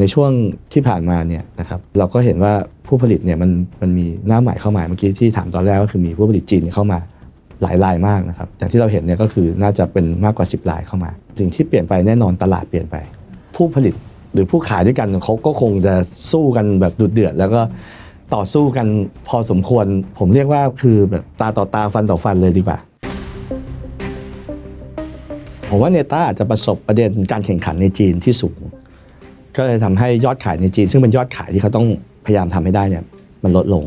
ในช่วงที่ผ่านมาเนี่ยนะครับเราก็เห็นว่าผู้ผลิตเนี่ยมันมันมีหน้าใหม่เข้ามาเมื่อกี้ที่ถามตอนแรกก็คือมีผู้ผลิตจีนเข้ามาหลายรายมากนะครับแต่ที่เราเห็นเนี่ยก็คือน่าจะเป็นมากกว่า 10รายเข้ามา สิ่งที่เปลี่ยนไปแน่นอนตลาดเปลี่ยนไป ผู้ผลิตหรือผู้ขายด้วยกันเขาก็คงจะสู้กันแบบดุเดือด แล้วก็ต่อสู้กันพอสมควร ผมเรียกว่าคือแบบตาต่อตาฟันต่อฟันเลยดีกว่าผมว่าเนต้าอาจจะประสบประเด็นการแข่งขันในจีนที่สูง ก็เลยทำให้ยอดขายในจีน ซึ่งเป็นยอดขายที่เขาต้องพยายามทำให้ได้เนี่ยมันลดลง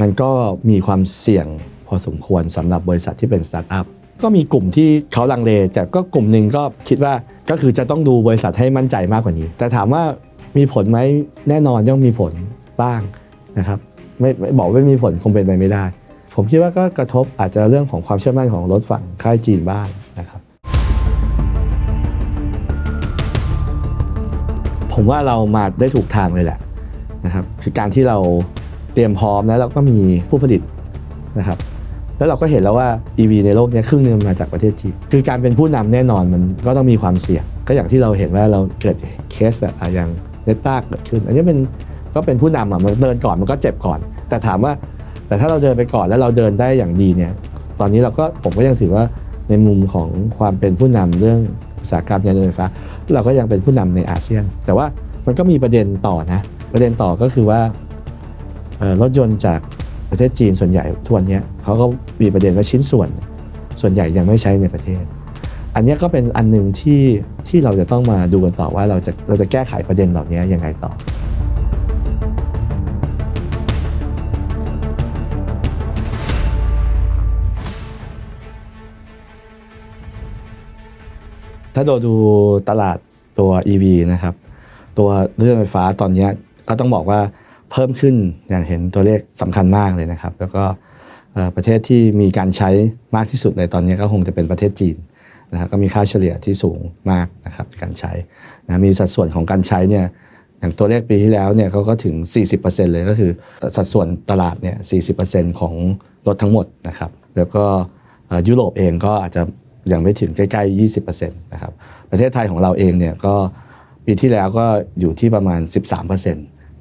มันก็มีความเสี่ยงพอสมควรสำหรับบริษัทที่เป็นสตาร์ทอัพก็มีกลุ่มที่เขาลังเลแต่ก็กลุ่มหนึ่งก็คิดว่าก็คือจะต้องดูบริษัทให้มั่นใจมากกว่านี้ แต่ถามว่ามีผลไหมแน่นอนย่อมมีผลบ้างนะครับไม่ไม่บอกว่าไม่มีผลคงเป็นไปไม่ได้ ผมคิดว่าก็กระทบอาจจะเรื่องของความเชื่อมั่นของรถฝั่งค่ายจีนบ้าง ผมว่าเรามาได้ถูกทางเลยแหละนะครับคือการที่เราเตรียมพร้อมแล้วเราก็มีผู้ผลิตนะครับแล้วเราก็เห็นแล้วว่า EV ในโลกนี้ครึ่งหนึงมาจากประเทศจีนคือการเป็นผู้นำแน่นอนมันก็ต้องมีความเสี่ยง ก็อย่างที่เราเห็นว่าเราเกิดเคสแบบอย่างเนต้าเกิดขึ้น อันนี้เป็นก็เป็นผู้นำอะมันเดินก่อนมันก็เจ็บก่อน แต่ถามว่าแต่ถ้าเราเดินไปก่อนแล้วเราเดินได้อย่างดีเนี่ย ตอนนี้เราก็ผมก็ยังถือว่าในมุมของความเป็นผู้นำเรื่อง อุตสาหกรรมยานยนต์ไฟฟ้า เราก็ยังเป็นผู้นำในอาเซียน แต่ว่ามันก็มีประเด็นต่อนะประเด็นต่อก็คือว่ารถยนต์จากประเทศจีนส่วนใหญ่ทุกวันนี้เขาก็มีประเด็นว่าชิ้นส่วน ส่วนใหญ่ยังไม่ใช้ในประเทศ อันนี้ก็เป็นอันหนึ่งที่ที่เราจะต้องมาดูกันต่อว่าเราจะเราจะแก้ไขประเด็นเหล่านี้ยังไงต่อ ถ้าเราดูตลาดตัว EV นะครับ ตัวรถยนต์ไฟฟ้าตอนนี้ก็ต้องบอกว่าเพิ่มขึ้นอย่างเห็นตัวเลขสำคัญมากเลยนะครับ แล้วก็ประเทศที่มีการใช้มากที่สุดในตอนนี้ก็คงจะเป็นประเทศจีนนะครับก็มีค่าเฉลี่ยที่สูงมากนะครับการใช้นะมีสัดส่วนของการใช้เนี่ยอย่างตัวเลขปีที่แล้วเนี่ยเขาก็ถึง 40%เลยก็คือสัดส่วนตลาดเนี่ย 40%ของรถทั้งหมดนะครับ แล้วก็ยุโรปเองก็อาจจะ ยังไม่ถึงใกล้ๆ 20%นะครับประเทศไทยของเราเองเนี่ยก็ปีที่แล้วก็อยู่ที่ประมาณ 13%น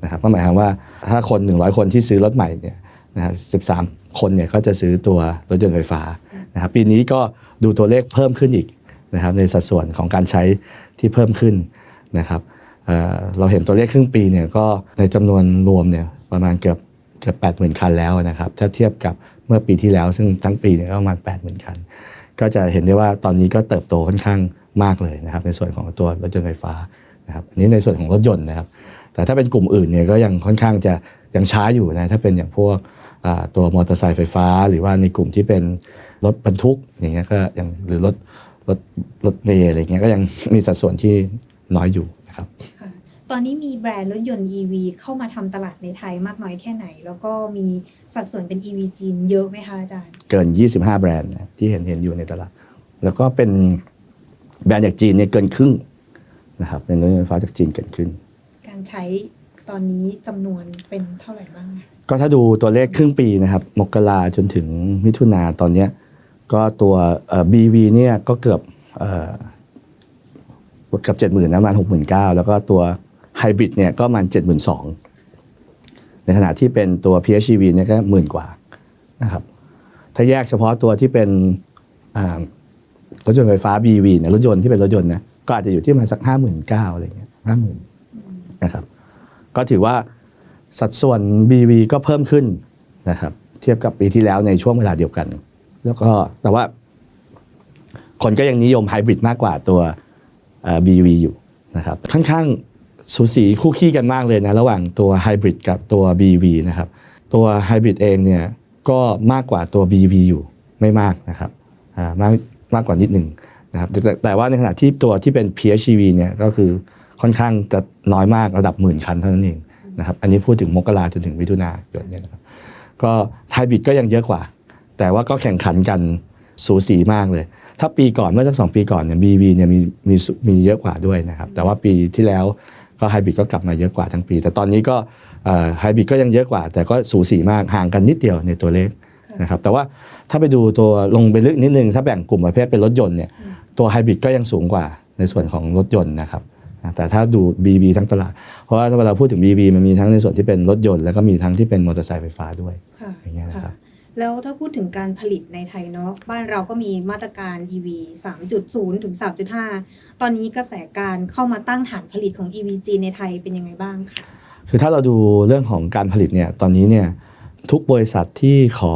ะครับก็หมายความว่าถ้าคน 100 คนที่ซื้อรถใหม่เนี่ยนะครับ13 คนเนี่ยก็จะซื้อตัวรถยนต์ไฟฟ้านะครับปีนี้ก็ดูตัวเลขเพิ่มขึ้นอีกนะครับในสัดส่วนของการใช้ที่เพิ่มขึ้นนะครับเเราเห็นตัวเลขครึ่งปีเนี่ยก็ในจำนวนรวมเนี่ยประมาณเกือบเกือบ 80,000 คันแล้วนะครับถ้าเทียบกับเมื่อปีที่แล้วซึ่งทั้งปีเนี่ยก็ประมาณ 80,000 คัน ก็จะเห็นได้ว่าตอนนี้ก็เติบโตค่อนข้างมากเลยนะครับ ในส่วนของตัวรถยนต์ไฟฟ้านะครับอันนี้ในส่วนของรถยนต์นะครับ แต่ถ้าเป็นกลุ่มอื่นเนี่ยก็ยังค่อนข้างจะยังช้าอยู่นะถ้าเป็นอย่างพวกตัวมอเตอร์ไซค์ไฟฟ้า หรือว่าในกลุ่มที่เป็นรถบรรทุกอย่างเงี้ยก็ยังหรือรถรถรถเมล์อะไรเงี้ยก็ยังมีสัดส่วนที่น้อยอยู่นะครับ ตอนนี้มีแบรนด์รถยนต์ EV เข้ามาทำตลาดในไทยมากน้อยแค่ไหน แล้วก็มีสัดส่วนเป็น EV จีนเยอะไหมคะอาจารย์ เกิน 25 แบรนด์นะที่เห็นเห็นอยู่ในตลาด แล้วก็เป็นแบรนด์จากจีนเนี่ยเกินครึ่งนะครับเป็นรถยนต์ไฟฟ้าจากจีนเกินครึ่งการใช้ตอนนี้จำนวนเป็นเท่าไหร่บ้างอะก็ถ้าดูตัวเลขครึ่งปีนะครับ มกราจนถึงมิถุนาตอนเนี้ยก็ตัวเอ่อ BV เนี่ยก็เกือบเอ่อเกือบเจ็ดหมื่นนะประมาณหกหมื่นเก้าแล้วก็ตัว ไฮบริดเนี่ยก็มาณเจ็ดหมื่นสองในขณะที่เป็นตัว PHEV เนี่ยก็หมื่นกว่านะครับถ้าแยกเฉพาะตัวที่เป็นรถยนต์ไฟฟ้า BV เนี่ยรถยนต์ที่เป็นรถยนต์นะก็อาจจะอยู่ที่ประมาณสักห้าหมื่นเก้าอะไรเงี้ยห้าหมื่นนะครับก็ถือว่าสัดส่วน BV ก็เพิ่มขึ้นนะครับเทียบกับปีที่แล้วในช่วงเวลาเดียวกัน แล้วก็แต่ว่า คนก็ยังนิยมไฮบริดมากกว่าตัว BV อยู่นะครับค่อนข้าง สูสีคู่ขี้กันมากเลยนะ ระหว่างตัวไฮบริดกับตัว BV นะครับ ตัวไฮบริดเองเนี่ยก็มากกว่าตัว BV อยู่ไม่มากนะครับอ่ามากมากกว่านิดหนึ่งนะครับแต่แต่ว่าในขณะที่ตัวที่เป็น PHEV เนี่ยก็คือค่อนข้างจะน้อยมากระดับหมื่นคันเท่านั้นเองนะครับอันนี้พูดถึงมกราจนถึงมิถุนายนเนี่ยนะครับก็ไฮบริดก็ยังเยอะกว่า แต่ว่าก็แข่งขันกันสูสีมากเลย ถ้าปีก่อนเมื่อสักสองปีก่อนเนี่ย BV เนี่ยมีมีมีเยอะกว่าด้วยนะครับ แต่ว่าปีที่แล้ว ก็ไฮบริดก็กลับมาเยอะกว่าทั้งปี แต่ตอนนี้ก็ไฮบริดก็ยังเยอะกว่า แต่ก็สูสีมากห่างกันนิดเดียวในตัวเลขนะครับแต่ว่าถ้าไปดูตัวลงไปลึกนิดนึง ถ้าแบ่งกลุ่มประเภทเป็นรถยนต์เนี่ยตัวไฮบริดก็ยังสูงกว่าในส่วนของรถยนต์นะครับนะแต่ถ้าดู BB ทั้งตลาด เพราะว่าเวลาพูดถึง BB มันมีทั้งในส่วนที่เป็นรถยนต์แล้วก็มีทั้งที่เป็นมอเตอร์ไซค์ไฟฟ้าด้วยค่ะอย่างเงี้ยนะครับ แล้วถ้าพูดถึงการผลิตในไทยเนาะบ้านเราก็มีมาตรการ EV 3.0 ถึง 3.5 ตอนนี้กระแสการเข้ามาตั้งฐานผลิตของ EV จีนในไทยเป็นยังไงบ้างคะคือถ้าเราดูเรื่องของการผลิตเนี่ยตอนนี้เนี่ยทุกบริษัทที่ขอ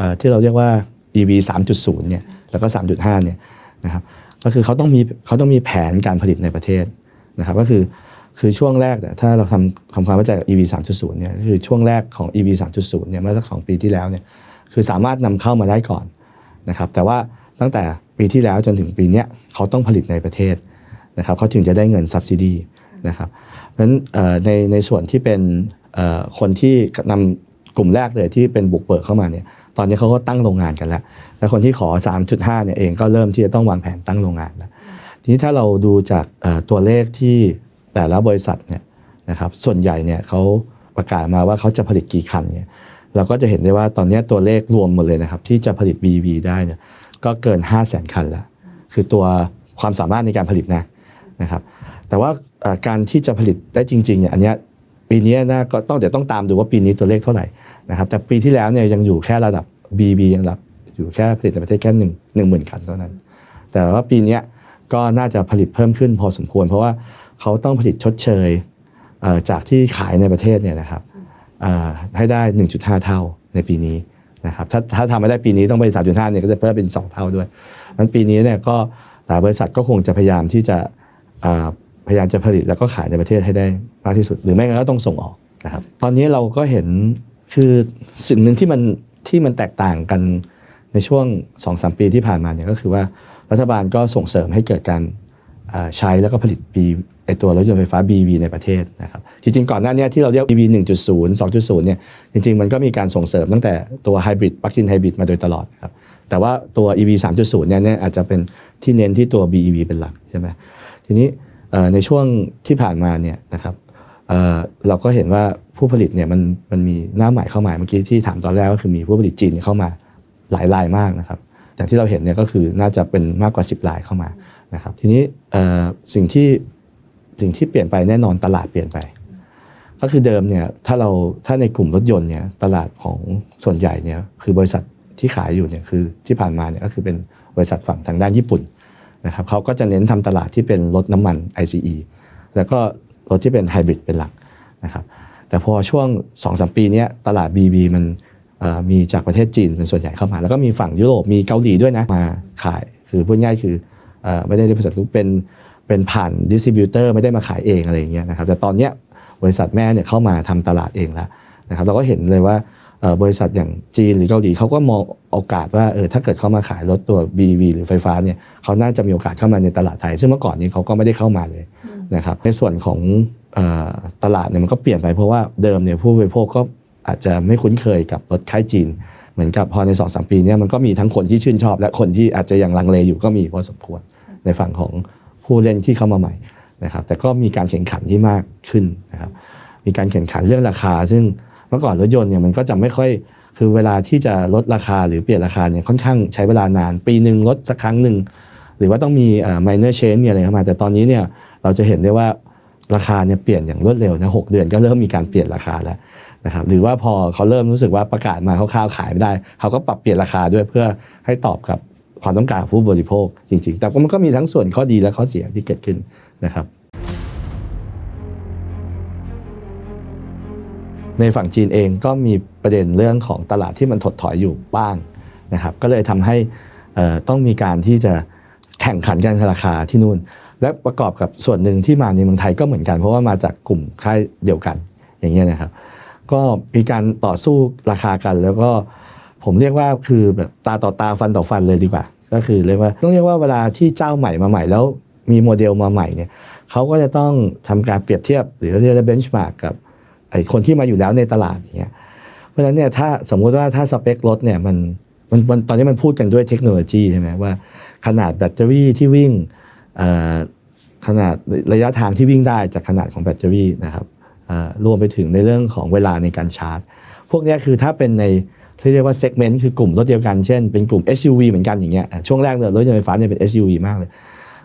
อที่เราเรียกว่า EV 3.0 เนี่ยแล้วก็ 3.5 เนี่ยนะครับก็คือเขาต้องมีเขาต้องมีแผนการผลิตในประเทศนะครับก็คือคือช่วงแรกเนี่ยถ้าเราทำความความเข้าใจกับ EV 3.0 เนี่ยก็คือช่วงแรกของ EV 3.0 เนี่ยเมื่อสักสองปีที่แล้วเนี่ย คือสามารถนำเข้ามาได้ก่อนนะครับ แต่ว่าตั้งแต่ปีที่แล้วจนถึงปีนี้เขาต้องผลิตในประเทศนะครับเขาถึงจะได้เงิน subsidy นะครับเพราะฉะนั้นในในส่วนที่เป็นคนที่นำกลุ่มแรกเลยที่เป็นบุกเบิกเข้ามาเนี่ยตอนนี้เขาก็ตั้งโรงงานกันแล้ว แล้วคนที่ขอ 3.5เนี่ยเองก็เริ่มที่จะต้องวางแผนตั้งโรงงานแล้ว ทีนี้ถ้าเราดูจากตัวเลขที่แต่ละบริษัทเนี่ยนะครับส่วนใหญ่เนี่ยเขาประกาศมาว่าเขาจะผลิตกี่คันเนี่ย เราก็จะเห็นได้ว่าตอนนี้ตัวเลขรวมหมดเลยนะครับ ที่จะผลิต BEV ได้เนี่ยก็เกิน 5 0 0 0 0 0 คันแล้ว คือตัวความสามารถในการผลิตนะนะครับแต่ว่าการที่จะผลิตได้จริงๆเนี่ยอันนี้ปีนี้นะก็ต้องเดี๋ยวต้องตามดูว่าปีนี้ตัวเลขเท่าไหร่นะครับแต่ปีที่แล้วเนี่ยยังอยู่แค่ระดับ BB ยังรับอยู่แค่ผลิตในประเทศแค่หนึ่งหนึ่งหมื่นคันเท่านั้น แต่ว่าปีนี้ก็น่าจะผลิตเพิ่มขึ้นพอสมควร เพราะว่าเขาต้องผลิตชดเชยจากที่ขายในประเทศเนี่ยนะครับ ให้ได้ 1.5 เท่าในปีนี้นะครับถ้าถ้าทำไม่ได้ปีนี้ต้องไป 3.5เนี่ยก็จะเพิ่มเป็น 2 เท่าด้วยนั้นปีนี้เนี่ยก็หลายบริษัทก็คงจะพยายามที่จะพยายามจะผลิตแล้วก็ขายในประเทศให้ได้มากที่สุด หรือไม่งั้นก็ต้องส่งออกนะครับตอนนี้เราก็เห็นคือสิ่งหนึ่งที่มันที่มันแตกต่างกันในช่วง2อสปีที่ผ่านมาเนี่ยก็คือว่ารัฐบาลก็ส่งเสริมให้เกิดการใช้แล้วก็ผลิต B ไอตัวรถยนต์ไฟฟ้า BV ในประเทศนะครับ จริงๆ ก่อนหน้านี้ที่เราเรียก BV 1.0 2.0 เนี่ยจริงๆ มันก็มีการส่งเสริมตั้งแต่ตัวไฮบริดปลั๊กอินไฮบริดมาโดยตลอดครับแต่ว่าตัว EV 3.0เนี่ยเนี่ยอาจจะเป็นที่เน้นที่ตัว BEV เป็นหลักใช่ไหมทีนี้ในช่วงที่ผ่านมาเนี่ยนะครับเเราก็เห็นว่าผู้ผลิตเนี่ยมันมันมีหน้าใหม่เข้ามาเมื่อกี้ที่ถามตอนแรกก็คือมีผู้ผลิตจีนเข้ามาหลายรายมากนะครับอย่างที่เราเห็นเนี่ยก็คือน่าจะเป็นมากกว่า 10รายเข้ามานะครับทีนี้สิ่งที่สิ่งที่เปลี่ยนไปแน่นอนตลาดเปลี่ยนไป ก็คือเดิมเนี่ยถ้าเราถ้าในกลุ่มรถยนต์เนี่ยตลาดของส่วนใหญ่เนี่ยคือบริษัทที่ขายอยู่เนี่ยคือที่ผ่านมาเนี่ยก็คือเป็นบริษัทฝั่งทางด้านญี่ปุ่นนะครับเขาก็จะเน้นทำตลาดที่เป็นรถน้ำมัน ICE แล้วก็รถที่เป็นไฮบริดเป็นหลักนะครับแต่พอช่วง2-3ปีเนี้ยตลาด BB มันมีจากประเทศจีนเป็นส่วนใหญ่เข้ามา แล้วก็มีฝั่งยุโรปมีเกาหลีด้วยนะมาขายคือพูดง่ายคืออไม่ได้บริษัทลูกเป็นเป็นผ่านดิสติบิวเตอร์ไม่ได้มาขายเองอะไรอย่างเงี้ยนะครับแต่ตอนเนี้ย บริษัทแม่เนี่ยเข้ามาทำตลาดเองแล้วนะครับเราก็เห็นเลยว่าบริษัทอย่างจีนหรือเกาหลีเขาก็มองโอกาสว่าเออถ้าเกิดเขามาขายรถตัว BV หรือไฟฟ้าเนี่ยเขาน่าจะมีโอกาสเข้ามาในตลาดไทย ซึ่งเมื่อก่อนนี้เขาก็ไม่ได้เข้ามาเลยนะครับในส่วนของออตลาดเนี่ยมันก็เปลี่ยนไปเพราะว่าเดิมเนี่ยผู้บริโภคก็อาจจะไม่คุ้นเคยกับรถค่ายจีน เหมือนกับพอใน2อสปีเนี้มันก็มีทั้งคนที่ชื่นชอบ และคนที่อาจจะยังลังเลอยู่ก็มีพอสมควรในฝั่งของผู้เล่นที่เข้ามาใหม่ นะครับแต่ก็มีการแข่งขันที่มากขึ้นนะครับมีการแข่งขันเรื่องราคา ซึ่งเมื่อก่อนรถยนต์เนี่ยมันก็จะไม่ค่อยคือเวลาที่จะลดราคาหรือเปลี่ยนราคาเนี่ยค่อนข้างใช้เวลานาน ปีหนึ่งลดสักครั้งหนึ่งหรือว่าต้องมีเอ่อ minor change มีอะไรเข้ามา แต่ตอนนี้เนี่ยเราจะเห็นได้ว่าราคาเนี่ยเปลี่ยนอย่างรวดเร็วนะหกเดือนก็เริ่มมีการเปลี่ยนราคาแล้วนะครับหรือว่าพอเขาเริ่มรู้สึกว่าประกาศมาคร่าวๆขายไม่ได้ เขาก็ปรับเปลี่ยนราคาด้วยเพื่อให้ตอบกับ ความต้องการผู้บริโภคจริง ๆ แต่มันก็มีทั้งส่วนข้อดีและข้อเสียที่เกิดขึ้นนะครับ ในฝั่งจีนเองก็มีประเด็นเรื่องของตลาดที่มันถดถอยอยู่บ้างนะครับ ก็เลยทำให้ต้องมีการที่จะแข่งขันกันราคาที่นู่น และประกอบกับส่วนหนึ่งที่มาในเมืองไทยก็เหมือนกัน เพราะว่ามาจากกลุ่มค่ายเดียวกันอย่างเงี้ยนะครับ ก็มีการต่อสู้ราคากันแล้วก็ ผมเรียกว่าคือแบบตาต่อตาฟันต่อฟันเลยดีกว่า ก็คือเรียกว่าต้องเรียกว่าเวลาที่เจ้าใหม่มาใหม่แล้วมีโมเดลมาใหม่เนี่ยเขาก็จะต้องทำการเปรียบเทียบ หรือเรียกว่าเบนช์มาร์กกับไอ้คนที่มาอยู่แล้วในตลาดอย่างเงี้ยเพราะฉะนั้นเนี่ยถ้าสมมุติว่าถ้าสเปครถเนี่ยมันมันตอนนี้มันพูดกันด้วยเทคโนโลยีใช่ไหมว่า ขนาดแบตเตอรี่ที่วิ่งขนาดระยะทางที่วิ่งได้จากขนาดของแบตเตอรี่นะครับรวมไปถึงในเรื่องของเวลาในการชาร์จ พวกนี้คือถ้าเป็นใน ที่เรียกว่าเซกเมนต์คือกลุ่มรถเดียวกันเช่นเป็นกลุ่ม SUV เหมือนกันอย่างเงี้ยช่วงแรกเนี่ยรถยนต์ไฟฟ้าเนี่ยเป็น SUV มากเลย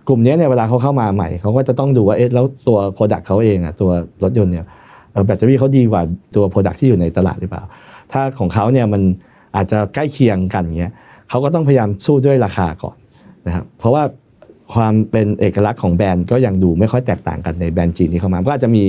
กลุ่มนี้เนี่ยเวลาเขาเข้ามาใหม่เขาก็จะต้องดูว่าเอ๊ะแล้วตัวโปรดักต์เขาเองอะตัวรถยนต์เนี่ยแบตเตอรี่เขาดีกว่าตัวโปรดักต์ที่อยู่ในตลาดหรือเปล่า ถ้าของเขาเนี่ยมันอาจจะใกล้เคียงกันเงี้ยเขาก็ต้องพยายามสู้ด้วยราคาก่อนนะครับเพราะว่าความเป็นเอกลักษณ์ของแบรนด์ก็ยังดูไม่ค่อยแตกต่างกันในแบรนด์จีนที่เข้ามาก็อาจจะมี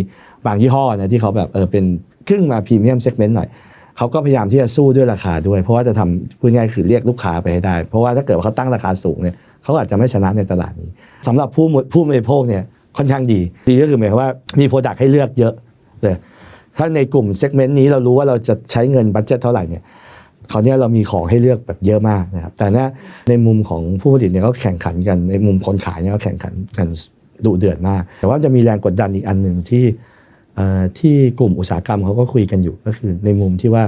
บางยี่ห้อนะที่เขาแบบเออเป็นครึ่งมาพรีเมียมเซกเมนต์หน่อย เขาก็พยายามที่จะสู้ด้วยราคาด้วย เพราะว่าจะทำพูดง่ายคือเรียกลูกค้าไปให้ได้ เพราะว่าถ้าเกิดว่าเขาตั้งราคาสูงเนี่ยเขาอาจจะไม่ชนะในตลาดนี้สำหรับผู้ผู้บริโภคเนี่ยค่อนข้างดี ดีก็คือหมายความว่ามีโปรดักต์ให้เลือกเยอะเลยถ้าในกลุ่มเซกเมนต์นี้เรารู้ว่าเราจะใช้เงินบัตเจ็ตเท่าไหร่เนี่ยเขาวเนี่ยเรามีของให้เลือกแบบเยอะมากนะครับแต่เนยในมุมของผู้ผลิตเนี่ยเขาแข่งขันกันในมุมคนขายเนี่ยเขาแข่งขันกันดุเดือดมาก แต่ว่าจะมีแรงกดดันอีกอันหนึ่งที่ ที่กลุ่มอุตสาหกรรมเขาก็คุยกันอยู่ก็คือในมุมที่ว่า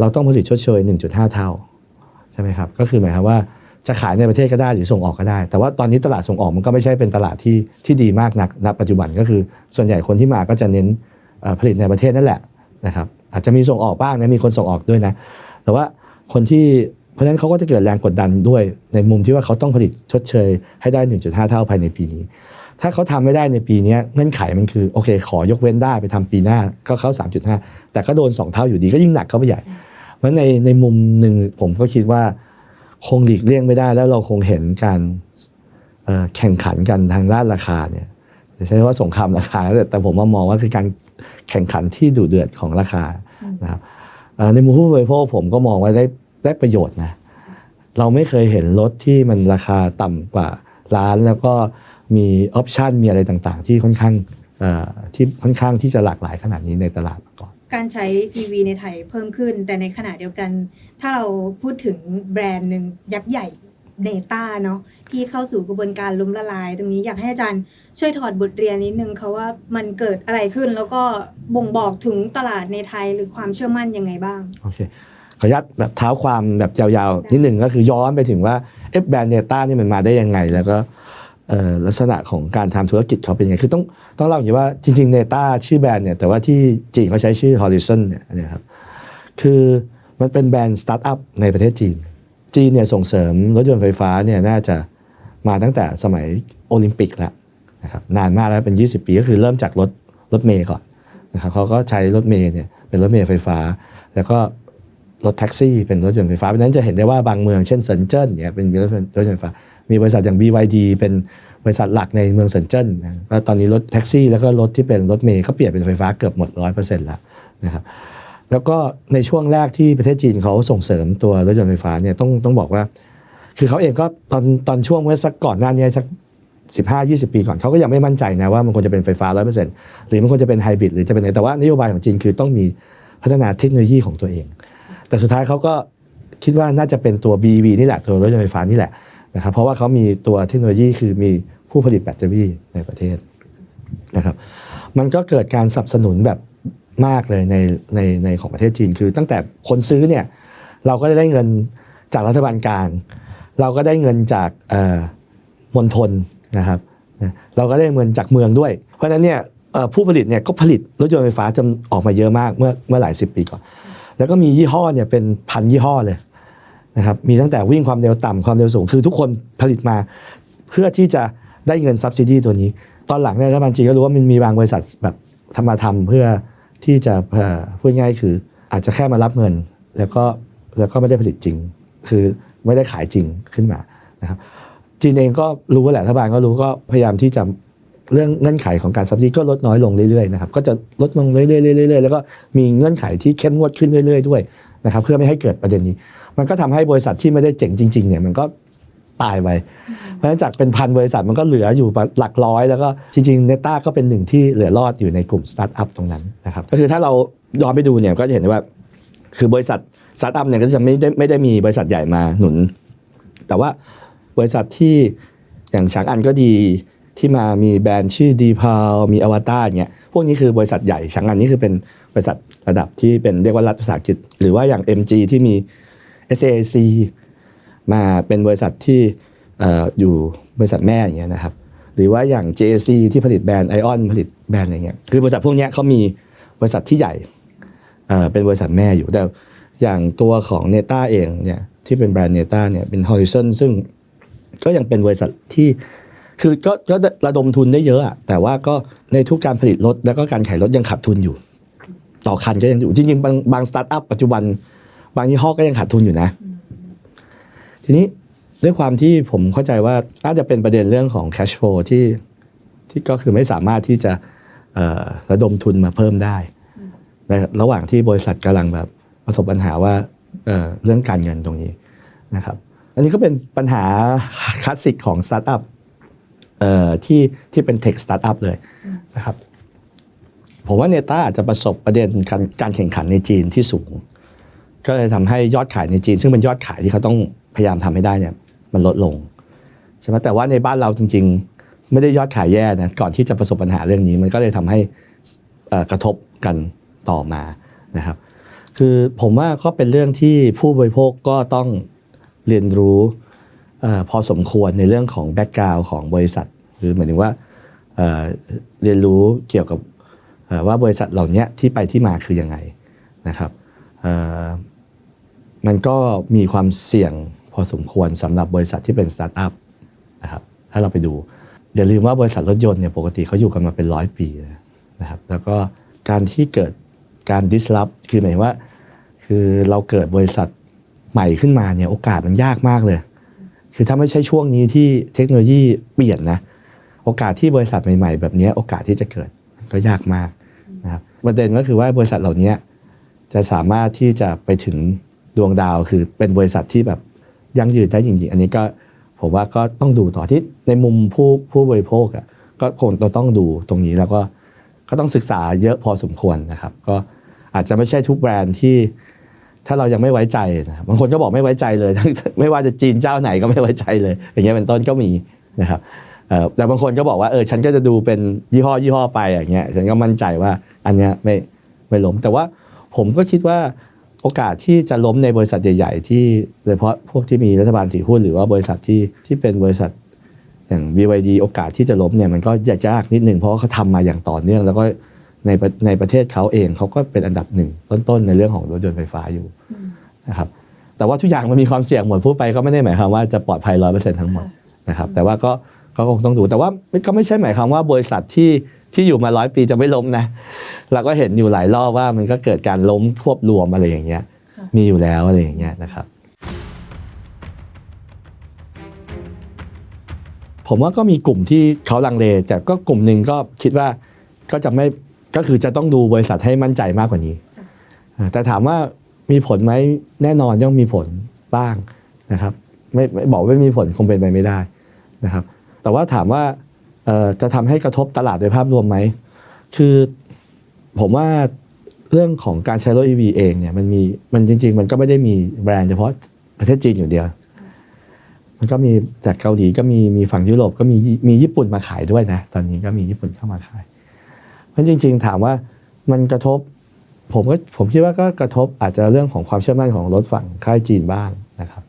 เราต้องผลิตชดเชย 1.5 เท่าใช่ไหมครับก็คือหมายความว่าจะขายในประเทศก็ได้หรือส่งออกก็ได้ แต่ว่าตอนนี้ตลาดส่งออกมันก็ไม่ใช่เป็นตลาดที่ที่ดีมากนักณปัจจุบันก็คือส่วนใหญ่คนที่มาก็จะเน้นผลิตในประเทศนั่นแหละนะครับอาจจะมีส่งออกบ้างนะมีคนส่งออกด้วยนะแต่ว่าคนที่เพราะฉะนั้นเขาก็จะเกิดแรงกดดันด้วยในมุมที่ว่าเขาต้องผลิตชดเชย ให้ได้ 1.5 เท่าภายในปีนี้ ถ้าเขาทำไม่ได้ในปีนี้เงื่อนไขมันคือโอเค ขอยกเว้นได้ไปทำปีหน้าก็เข้า 3.5 แต่ก็โดน 2 เท่าอยู่ดีก็ยิ่งหนักเข้าไปใหญ่เพราะในในมุมหนึ่งผมก็คิดว่าคงหลีกเลี่ยงไม่ได้ แล้วเราคงเห็นการแข่งขันกันทางด้านราคาเนี่ยใช้ว่าสงครามราคาแต่แต่ผมมองว่าคือการแข่งขันที่ดุเดือดของราคานะครับในมุมผู้บริโภคผมก็มองว่าได้ได้ประโยชน์นะเราไม่เคยเห็นรถที่มันราคาต่ำกว่าล้านแล้วก็ มีออปชันมีอะไรต่างๆ ที่ค่อนข้างเอ่อที่ค่อนข้างที่จะหลากหลายขนาดนี้ในตลาดมาก่อน การใช้ EV ในไทยเพิ่มขึ้น แต่ในขณะเดียวกัน ถ้าเราพูดถึงแบรนด์หนึ่งยักษ์ใหญ่เนต้าเนาะที่เข้าสู่กระบวนการล้มละลาย ตรงนี้อยากให้อาจารย์ช่วยถอดบทเรียนนิดนึงเขาว่ามันเกิดอะไรขึ้น แล้วก็บ่งบอกถึงตลาดในไทยหรือความเชื่อมั่นยังไงบ้างโอเคขออนุญาตแบบเท้าความแบบยาวๆนิดหนึ่งก็คือย้อนไปถึงว่าเอฟแบรนด์เนต้านี่มันมาได้ยังไง แล้วก็เอ่อ ลักษณะของการทำธุรกิจเขาเป็นยังไง คือต้องต้องเล่าอย่างนี้ว่าจริงๆเนต้าชื่อแบรนด์เนี่ย แต่ว่าที่จีนเขาใช้ชื่อ Horizon เนี่ยนะครับ คือมันเป็นแบรนด์สตาร์ทอัพในประเทศจีน จีนเนี่ยส่งเสริมรถยนต์ไฟฟ้าเนี่ยน่าจะมาตั้งแต่สมัยโอลิมปิกแล้วนะครับ นานมากแล้วเป็น 20 ปีก็คือเริ่มจากรถรถเมย์ก่อนนะครับเขาก็ใช้รถเมย์เนี่ยเป็นรถเมย์ไฟฟ้า แล้วก็รถแท็กซี่เป็นรถยนต์ไฟฟ้าเพราะฉะนั้นจะเห็นได้ว่าบางเมืองเช่นเซินเจิ้นเนี่ยเป็นรถยนต์ไฟฟ้า มีบริษัทอย่าง BYD เป็นบริษัทหลักในเมืองเซินเจิ้นนะแล้วตอนนี้รถแท็กซี่แล้วก็รถที่เป็นรถเมย์ก็เปลี่ยนเป็นไฟฟ้าเกือบหมดร้อยเปอร์เซ็นต์แล้วนะครับแล้วก็ในช่วงแรกที่ประเทศจีนเขาส่งเสริมตัวรถยนต์ไฟฟ้าเนี่ยต้องต้องบอกว่า คือเขาเองก็ตอนตอนช่วงเมื่อสักก่อนหน้านี้สักสิบห้ายี่สิบปีก่อนเขาก็ยังไม่มั่นใจนะว่ามันควรจะเป็นไฟฟ้าร้อยเปอร์เซ็นต์หรือมันควรจะเป็นไฮบริดหรือจะเป็นอะไรแต่ว่านโยบายของจีนคือต้องมีพัฒนาเทคโนโลยีของตัวเอง แต่สุดท้ายเขาก็คิดว่าน่าจะเป็นตัว BEV นี่แหละตัวรถยนต์ไฟฟ้านี่แหละ นะครับเพราะว่าเขามีตัวเทคโนโลยีคือมีผู้ผลิตแบตเตอรี่ในประเทศนะครับมันก็เกิดการสนับสนุนแบบมากเลยในในในของประเทศจีน คือตั้งแต่คนซื้อเนี่ยเราก็ได้เงินจากรัฐบาลกลาง เราก็ได้เงินจากมณฑลนะครับเราก็ได้เงินจากเมืองด้วย เพราะฉะนั้นเนี่ยผู้ผลิตเนี่ยก็ผลิตรถยนต์ไฟฟ้าจำออกมาเยอะมากเมื่อเมื่อหลายสิบปีก่อน แล้วก็มียี่ห้อเนี่ยเป็นพันยี่ห้อเลย นะครับมีตั้งแต่วิ่งความเร็วต่ำความเร็วสูง คือทุกคนผลิตมา เพื่อที่จะได้เงิน subsidy ตัวนี้ ตอนหลังเนี่ยรัฐบาลจีนก็รู้ว่ามันมีบางบริษัทแบบทำมาทำเพื่อที่จะเอ่อพูดง่ายคืออาจจะแค่มารับเงิน แล้วก็แล้วก็ไม่ได้ผลิตจริง คือไม่ได้ขายจริงขึ้นมานะครับจีนเองก็รู้แหละรัฐบาลก็รู้ก็พยายามที่จะเรื่องเงื่อนไขของการ subsidy ก็ลดน้อยลงเรื่อยๆนะครับก็จะลดลงเรื่อยๆเรื่อยๆแล้วก็มีเงื่อนไขที่เข้มงวดขึ้นเรื่อย ๆ ด้วย นะครับเพื่อไม่ให้เกิดประเด็นนี้ มันก็ทำให้บริษัทที่ไม่ได้เจ๋งจริงๆเนี่ยมันก็ตายไปเพราะฉะนั้นจากเป็นพันบริษัทมันก็เหลืออยู่หลักร้อย แล้วก็จริงๆเนต้าก็เป็นหนึ่งที่เหลือรอดอยู่ในกลุ่มสตาร์ทอัพตรงนั้นนะครับก็คือถ้าเราย้อนไปดูเนี่ยก็จะเห็นว่า คือบริษัทสตาร์ทอัพเนี่ยก็จะไม่ได้ไม่ได้มีบริษัทใหญ่มาหนุน แต่ว่าบริษัทที่อย่างฉางอันก็ดี ที่มามีแบรนด์ชื่อดีพาวมีอวตารเนี่ยพวกนี้คือบริษัทใหญ่ฉางอันนี่คือเป็นบริษัทระดับที่เป็นเรียกว่ารัฐวิสาหกิจหรือว่าอย่าง MG ที่มี SAC มาเป็นบริษัทที่อยู่บริษัทแม่อย่างเงี้ยนะครับหรือว่าอย่าง JAC ที่ผลิตแบรนด์ไอออนผลิตแบรนด์อะไรเงี้ยคือบริษัทพวกนี้เขามีบริษัทที่ใหญ่เอ่อเป็นบริษัทแม่อยู่แต่อย่างตัวของเนต้าเองเนี่ยที่เป็นแบรนด์เนต้าเนี่ยเป็น Horizon ซึ่งก็ยังเป็นบริษัทที่ คือก็ก็ระดมทุนได้เยอะอะแต่ว่าก็ในทุกการผลิตรถแล้วก็การขายรถยังขาดทุนอยู่ ต่อคันก็ยังอยู่จริงๆบางบางสตาร์ทอัพปัจจุบัน บางยี่ห้อก็ยังขาดทุนอยู่นะ ทีนี้ด้วยความที่ผมเข้าใจว่าน่าจะเป็นประเด็นเรื่องของ cash flow ที่ที่ก็คือไม่สามารถที่จะระดมทุนมาเพิ่มได้ในระหว่างที่บริษัทกำลังแบบประสบปัญหาว่าเเรื่องการเงินตรงนี้นะครับ อันนี้ก็เป็นปัญหาคลาสสิกของสตาร์ทอัพ ที่ที่เป็นเทคสตาร์ทอัพเลยนะครับผมว่าเนต้าอาจจะประสบประเด็นการแข่งขันในจีนที่สูง ก็เลยทำให้ยอดขายในจีน ซึ่งเป็นยอดขายที่เขาต้องพยายามทำให้ได้เนี่ยมันลดลงใช่ไหมแต่ว่าในบ้านเราจริง ๆ ไม่ได้ยอดขายแย่นะก่อนที่จะประสบปัญหาเรื่องนี้ มันก็เลยทำให้กระทบกันต่อมานะครับ คือผมว่าก็เป็นเรื่องที่ผู้บริโภคก็ต้องเรียนรู้ พอสมควรในเรื่องของแบ็กกราวของบริษัท หรือหมายถึงว่าเเรียนรู้เกี่ยวกับว่าบริษัทเหล่านี้ที่ไปที่มาคือยังไงนะครับมันก็มีความเสี่ยงพอสมควรสำหรับบริษัทที่เป็นสตาร์ทอัพนะครับถ้าเราไปดูอย่าลืมว่าบริษัทรถยนต์เนี่ยปกติเขาอยู่กันมาเป็นร้อยปีนะครับแล้วก็การที่เกิดการ disrupt คือหมายว่า คือเราเกิดบริษัทใหม่ขึ้นมาเนี่ยโอกาสมันยากมากเลย คือถ้าไม่ใช่ช่วงนี้ที่เทคโนโลยีเปลี่ยนนะโอกาสที่บริษัทใหม่ ๆ แบบนี้โอกาสที่จะเกิดก็ยากมากนะครับประเด็นก็คือว่าบริษัทเหล่านี้จะสามารถที่จะไปถึงดวงดาวคือเป็นบริษัทที่แบบยั่งยืนได้จริงๆ อันนี้ก็ผมว่าก็ต้องดูต่อที่ในมุมผู้ผู้บริโภคอะก็คงต้องดูตรงนี้แล้วก็ก็ต้องศึกษาเยอะพอสมควรนะครับ ก็อาจจะไม่ใช่ทุกแบรนด์ที่ ถ้าเรายังไม่ไว้ใจนะบางคนก็บอกไม่ไว้ใจเลย ไม่ว่าจะจีนเจ้าไหนก็ไม่ไว้ใจเลย อย่างเงี้ยเป็นต้นก็มีนะครับแต่บางคนก็บอกว่าเออฉันก็จะดูเป็นยี่ห้อยี่ห้อไปอย่างเงี้ยฉันก็มั่นใจว่าอันเนี้ยไม่ไม่ล้ม แต่ว่าผมก็คิดว่าโอกาสที่จะล้มในบริษัทใหญ่ๆที่โดยเฉพาะพวกที่มีรัฐบาลถือหุ้นหรือว่าบริษัทที่ที่เป็นบริษัทอย่าง BYD โอกาสที่จะล้มเนี่ยมันก็ยากนิดหนึ่งเพราะเขาทำมาอย่างต่อเนื่อง แล้วก็ ในในประเทศเขาเองเขาก็เป็นอันดับหนึ่งต้นๆในเรื่องของรถยนต์ไฟฟ้าอยู่นะครับแต่ว่าทุกอย่างมันมีความเสี่ยงหมดพูดไปก็ไม่ได้หมายความว่าจะปลอดภัยร้อยเปอร์เซ็นต์ทั้งหมดนะครับแต่ว่าก็ก็คงต้องดูแต่ว่าก็ไม่ใช่หมายความว่าบริษัทที่ที่อยู่มาร้อยปีจะไม่ล้มนะเราก็เห็นอยู่หลายรอบว่ามันก็เกิดการล้มควบรวมอะไรอย่างเงี้ยมีอยู่แล้วอะไรอย่างเงี้ยนะครับ ผมว่าก็มีกลุ่มที่เขาลังเลแต่ก็กลุ่มหนึ่งก็คิดว่าก็จะไม่ ก็คือจะต้องดูบริษัทให้มั่นใจมากกว่านี้ค่ะอ่าแต่ถามว่ามีผลไหมแน่นอนย่อมมีผลบ้างนะครับไม่ไม่บอกว่าไม่มีผลคงเป็นไปไม่ได้นะครับ แต่ว่าถามว่าเอ่อจะทำให้กระทบตลาดโดยภาพรวมไหม คือผมว่าเรื่องของการใช้รถ EV เองเนี่ยมันมีมันจริง ๆ มันก็ไม่ได้มีแบรนด์เฉพาะประเทศจีนอยู่เดียว มันก็มีจากเกาหลีก็มีมีฝั่งยุโรปก็มีมีญี่ปุ่นมาขายด้วยนะ ตอนนี้ก็มีญี่ปุ่นเข้ามาขาย เพราะจริง ๆ ถามว่ามันกระทบ ผมก็ผมคิดว่าก็กระทบอาจจะเรื่องของความเชื่อมั่นของรถฝั่งค่ายจีนบ้างนะครับ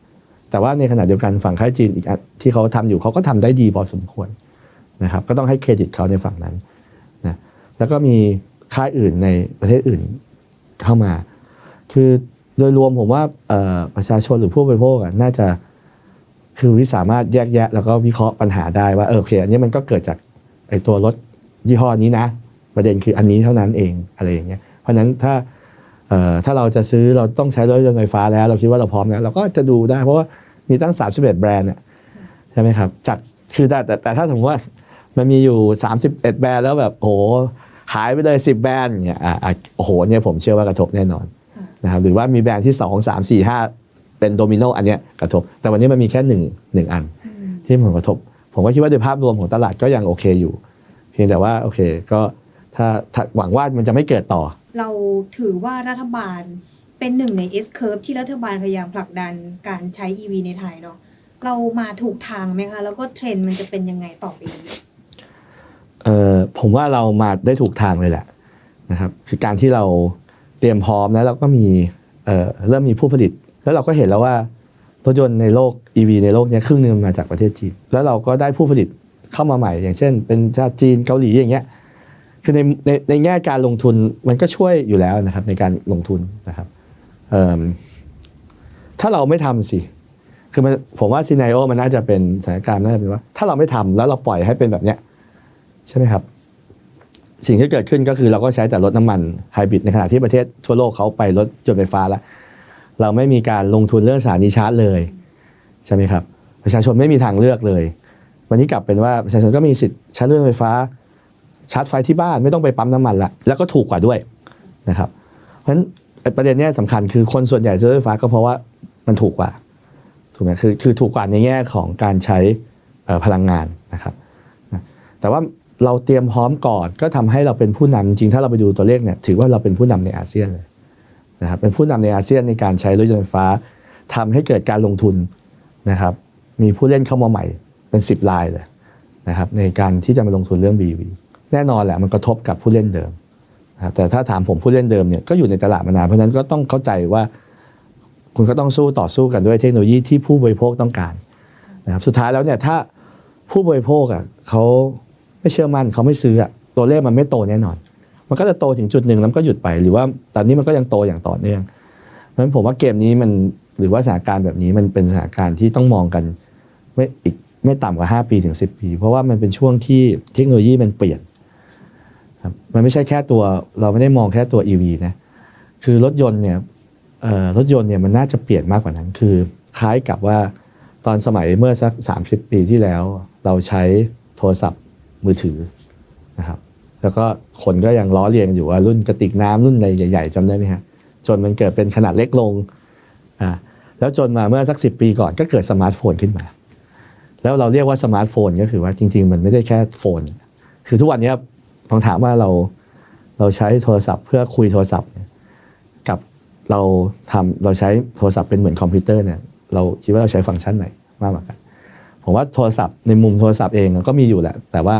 แต่ว่าในขณะเดียวกันฝั่งค่ายจีนอีกที่เขาทำอยู่เขาก็ทำได้ดีพอสมควรนะครับก็ต้องให้เครดิตเขาในฝั่งนั้นนะแล้วก็มีค่ายอื่นในประเทศอื่นเข้ามา คือโดยรวมผมว่าประชาชนหรือผู้บริโภคน่าจะคือวิสามารถแยกแยะ แล้วก็วิเคราะห์ปัญหาได้ว่าเออโอเค อันนี้มันก็เกิดจากไอ้ตัวรถยี่ห้อนี้นะ ประเด็นคืออันนี้เท่านั้นเองอะไรอย่างเงี้ยเพราะฉะนั้นถ้าเอ่อถ้าเราจะซื้อเราต้องใช้รถยนต์ไฟฟ้าแล้ว เราคิดว่าเราพร้อมแล้วเราก็จะดูได้ เพราะว่ามีตั้ง 31 แบรนด์อะใช่ไหมครับจากคือแต่แต่แต่ถ้าสมมติว่ามันมีอยู่ 31 แบรนด์แล้วแบบโอ้โหหายไปเลย 10 แบรนด์เนี่ยอะอะโอ้โหเนี่ยผมเชื่อว่ากระทบแน่นอนนะครับหรือว่ามีแบรนด์ที่ 2 3 4 5 เป็นโดมิโนอันเนี้ยกระทบ แต่วันนี้มันมีแค่หนึ่งหนึ่งอันที่ผลกระทบ ผมก็คิดว่าโดยภาพรวมของตลาดก็ยังโอเคอยู่ เพียงแต่ว่าโอเคก็ ถ้าถ้าหวังว่ามันจะไม่เกิดต่อ เราถือว่ารัฐบาลเป็นหนึ่งใน S curve ที่รัฐบาลพยายามผลักดันการใช้ EV ในไทยเนาะเรามาถูกทางไหมคะ แล้วก็เทรนด์มันจะเป็นยังไงต่อไปนี้เอ่อผมว่าเรามาได้ถูกทางเลยแหละนะครับคือการที่เราเตรียมพร้อมแล้วเราก็มีเอ่อเริ่มมีผู้ผลิต แล้วเราก็เห็นแล้วว่ารถยนต์ในโลก EV ในโลกเนี้ยครึ่งหนึงมันมาจากประเทศจีน แล้วเราก็ได้ผู้ผลิตเข้ามาใหม่ อย่างเช่น เป็นชาติจีนเกาหลีอย่างเงี้ย คือในในในแง่การลงทุนมันก็ช่วยอยู่แล้วนะครับ ในการลงทุนนะครับถ้าเราไม่ทำสิ คือมันผมว่าซีนโอมันน่าจะเป็นสถานการณ์น่าจะเป็นว่า ถ้าเราไม่ทำแล้วเราปล่อยให้เป็นแบบเนี้ยใช่ไหมครับ สิ่งที่เกิดขึ้นก็คือเราก็ใช้แต่รถน้ำมันไฮบริดในขณะที่ประเทศทั่วโลกเขาไปรถยนไฟฟ้าแล้วเราไม่มีการลงทุนเรื่องสถานีชาร์จเลยใช่ไหมครับ ประชาชนไม่มีทางเลือกเลย วันนี้กลับเป็นว่าประชาชนก็มีสิทธิ์ใช้รถยนต์ไฟฟ้า ชาร์จไฟที่บ้านไม่ต้องไปปั๊มน้ำมันละแล้วก็ถูกกว่าด้วยนะครับเพราะฉะนั้นประเด็นนี้ยสำคัญคือคนส่วนใหญ่ซื้อรถไฟฟ้าก็เพราะว่ามันถูกกว่าถูกไหมคือคือถูกกว่าในแง่ของการใช้พลังงานนะครับแต่ว่าเราเตรียมพร้อมก่อนก็ทำให้เราเป็นผู้นำจริงถ้าเราไปดูตัวเลขเนี่ยถือว่าเราเป็นผู้นำในอาเซียนเลยนะครับเป็นผู้นำในอาเซียนในการใช้รถยนต์ไฟฟ้าทำให้เกิดการลงทุนนะครับมีผู้เล่นเข้ามาใหม่เป็น 10รายเลยนะครับในการที่จะมาลงทุนเรื่อง BV แน่นอนแหละมันกระทบกับผู้เล่นเดิมครับแต่ถ้าถามผมผู้เล่นเดิมเนี่ยก็อยู่ในตลาดมานานเพราะฉะนั้นก็ต้องเข้าใจว่า คุณก็ต้องสู้ต่อสู้กันด้วยเทคโนโลยีที่ผู้บริโภคต้องการนะครับสุดท้ายแล้วเนี่ยถ้าผู้บริโภคอะเขาไม่เชื่อมั่นเขาไม่ซื้ออะตัวเลขมันไม่โตแน่นอน มันก็จะโตถึงจุดหนึ่งแล้วก็หยุดไป หรือว่าตอนนี้มันก็ยังโตอย่างต่อเนื่องเพราะฉะนั้นผมว่าเกมนี้มันหรือว่าสถานการณ์แบบนี้มันเป็นสถานการณ์ที่ต้องมองกันไม่อีกไม่ต่ำกว่า 5 ปีถึง 10 ปี เพราะว่ามันเป็นช่วงที่เทคโนโลยีมันเปลี่ยน ครับมันไม่ใช่แค่ตัวเราไม่ได้มองแค่ตัว EV นะคือรถยนต์เนี่ยรถยนต์เนี่ยมันน่าจะเปลี่ยนมากกว่านั้น คือคล้ายกับว่าตอนสมัยเมื่อสัก 30 ปีที่แล้ว เราใช้โทรศัพท์มือถือนะครับแล้วก็คนก็ยังล้อเลียนอยู่ว่ารุ่นกระติกน้ำรุ่นใหญ่ๆจำได้ไหมฮะจนมันเกิดเป็นขนาดเล็กลงอ่าแล้วจนมาเมื่อสัก10ปีก่อนก็เกิดสมาร์ทโฟนขึ้นมา แล้วเราเรียกว่าสมาร์ทโฟนก็คือว่าจริง ๆ มันไม่ได้แค่โฟน คือทุกวันนี้ ลองถามว่าเราเราใช้โทรศัพท์ เพื่อคุยโทรศัพท์ กับเราทำเราใช้โทรศัพท์เป็นเหมือนคอมพิวเตอร์เนี่ยเราคิดว่าเราใช้ฟังก์ชันไหนมากกว่ากันผมว่าโทรศัพท์ในมุมโทรศัพท์เองก็มีอยู่แหละ แต่ว่า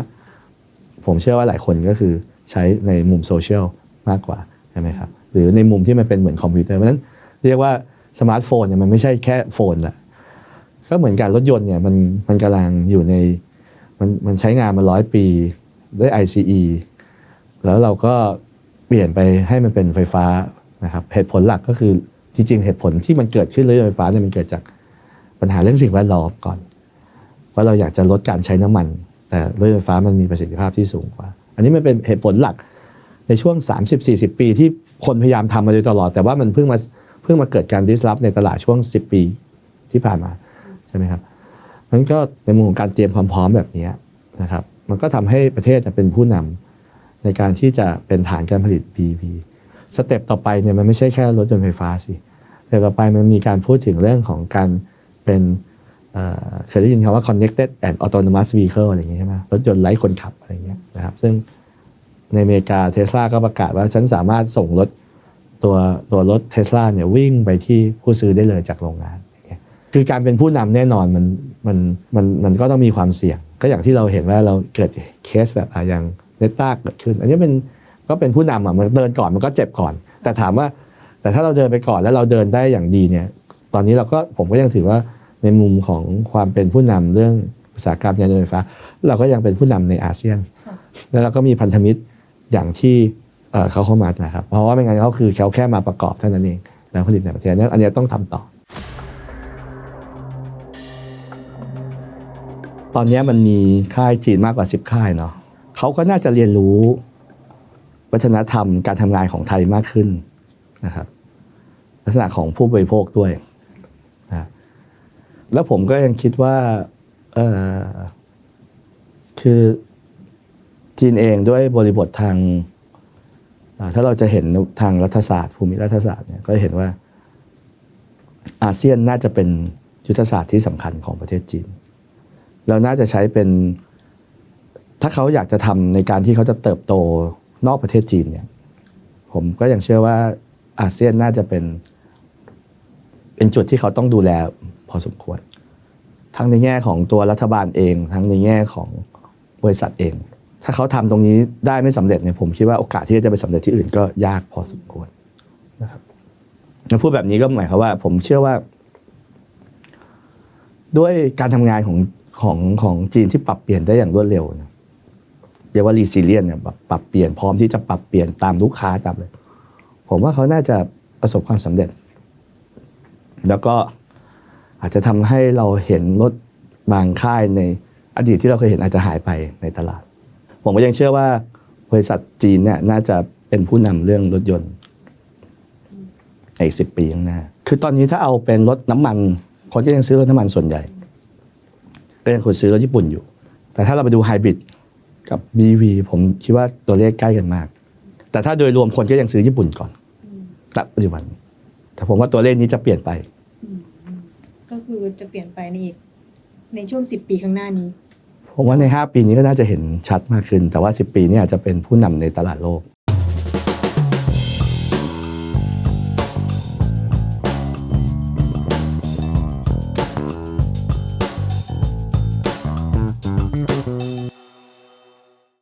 ผมเชื่อว่าหลายคนก็คือใช้ในมุมโซเชียลมากกว่าใช่ไหมครับหรือในมุมที่มันเป็นเหมือนคอมพิวเตอร์เพราะฉะนั้นเรียกว่าสมาร์ทโฟนเนี่ยมันไม่ใช่แค่โฟนละก็เหมือนกันรถยนต์เนี่ยมันมันกำลังอยู่ในมันมันใช้งานมาร้อยปี ด้วย ICE แล้วเราก็เปลี่ยนไปให้มันเป็นไฟฟ้านะครับเหตุผลหลักก็คือจริงๆเหตุผลที่มันเกิดขึ้นเรถยนต์ไฟฟ้าเนี่ยมันเกิดจากปัญหาเรื่องสิ่งแวดล้อมก่อนว่าเราอยากจะลดการใช้น้ำมัน แต่รถยไฟฟ้ามันมีประสิทธิภาพที่สูงกว่า อันนี้มันเป็นเหตุผลหลักในช่วง 30-40 ปีที่คนพยายามทำมาโดยตลอด แต่ว่ามันเพิ่งมาเพิ่งมาเกิดการดิสลอฟในตลาดช่วง 10 ปีที่ผ่านมาใช่ไหมครับนั้นก็ในมุมของการเตรียมความพร้อมแบบนี้นะครับ มันก็ทำให้ประเทศเป็นผู้นำในการที่จะเป็นฐานการผลิต BEV สเต็ปต่อไปเนี่ยมันไม่ใช่แค่รถยนต์ไฟฟ้าสิแต่ต่อไปมันมีการพูดถึงเรื่องของการเป็นเเคยได้ยินคำว่า connected and autonomous vehicle อะไรอย่างเงี้ยใช่ไหมรถยนต์ไร้คนขับอะไรเงี้ยนะครับซึ่งในอเมริกาเทสลาก็ประกาศว่าฉันสามารถส่งรถตัวตัวรถเทสลาเนี่ยวิ่งไปที่ผู้ซื้อได้เลยจากโรงงาน คือการเป็นผู้นำแน่นอนมันมันมันมันก็ต้องมีความเสี่ยง ก็อย่างที่เราเห็นว่าเราเกิดเคสแบบอะอย่างเนต้าเกิดขึ้น อันนี้เป็นก็เป็นผู้นำอะมันเดินก่อนมันก็เจ็บก่อน แต่ถามว่า แต่ถ้าเราเดินไปก่อนแล้วเราเดินได้อย่างดีเนี่ย ตอนนี้เราก็ผมก็ยังถือว่าในมุมของความเป็นผู้นำเรื่องอุตสาหกรรมยานยนต์ไฟฟ้า เราก็ยังเป็นผู้นำในอาเซียนค่ะแล้วเราก็มีพันธมิตรอย่างที่เอ่อเขาเข้ามานะครับ เพราะว่าไม่งั้นเขาคือเขาแค่มาประกอบเท่านั้นเองแล้วผลิตในประเทศนั้นอันนี้ต้องทำต่อ ตอนนี้มันมีค่ายจีนมากกว่า 10 ค่ายเนาะเขาก็น่าจะเรียนรู้ วัฒนธรรมการทำงานของไทยมากขึ้นนะครับ ลักษณะของผู้บริโภคด้วยนะแล้วผมก็ยังคิดว่าเออคือจีนเองด้วยบริบททาง ถ้าเราจะเห็นทางรัฐศาสตร์ ภูมิรัฐศาสตร์เนี่ยก็เห็นว่าอาเซียนน่าจะเป็นยุทธศาสตร์ที่สำคัญของประเทศจีน เราน่าจะใช้เป็น ถ้าเขาอยากจะทำในการที่เขาจะเติบโตนอกประเทศจีนเนี่ย ผมก็ยังเชื่อว่าอาเซียนน่าจะเป็น เป็นจุดที่เขาต้องดูแลพอสมควร ทั้งในแง่ของตัวรัฐบาลเอง ทั้งในแง่ของบริษัทเอง ถ้าเขาทำตรงนี้ได้ไม่สำเร็จเนี่ยผมคิดว่าโอกาสที่จะไปสำเร็จที่อื่นก็ยากพอสมควรนะครับแล้วพูดแบบนี้ก็หมายความว่า ผมเชื่อว่า ด้วยการทำงานของ ของของจีนที่ปรับเปลี่ยนได้อย่างรวดเร็วนะเรียกว่ารีซิเลียนเนี่ยปรับเปลี่ยนพร้อมที่จะปรับเปลี่ยนตามลูกค้าตามเลย ผมว่าเขาน่าจะประสบความสำเร็จ แล้วก็อาจจะทำให้เราเห็นรถบางค่ายในอดีตที่เราเคยเห็นอาจจะหายไปในตลาด ผมก็ยังเชื่อว่าบริษัทจีนเนี่ยน่าจะเป็นผู้นำเรื่องรถยนต์ในอีกสิบปีข้างหน้า คือตอนนี้ถ้าเอาเป็นรถน้ำมัน คนก็ยังซื้อรถน้ำมันส่วนใหญ่ ก็ยังคนซื้อรถญี่ปุ่นอยู่ แต่ถ้าเราไปดูไฮบริดกับ BV ผมคิดว่าตัวเลขใกล้กันมาก แต่ถ้าโดยรวมคนก็ยังซื้อญี่ปุ่นก่อนณปัจจุบัน แต่ผมว่าตัวเลขนี้จะเปลี่ยนไปก็คือจะเปลี่ยนไปในอีกในช่วง10ปีข้างหน้านี้ ผมว่าใน 5 ปีนี้ก็น่าจะเห็นชัดมากขึ้น แต่ว่า 10 ปีนี้อาจจะเป็นผู้นำในตลาดโลก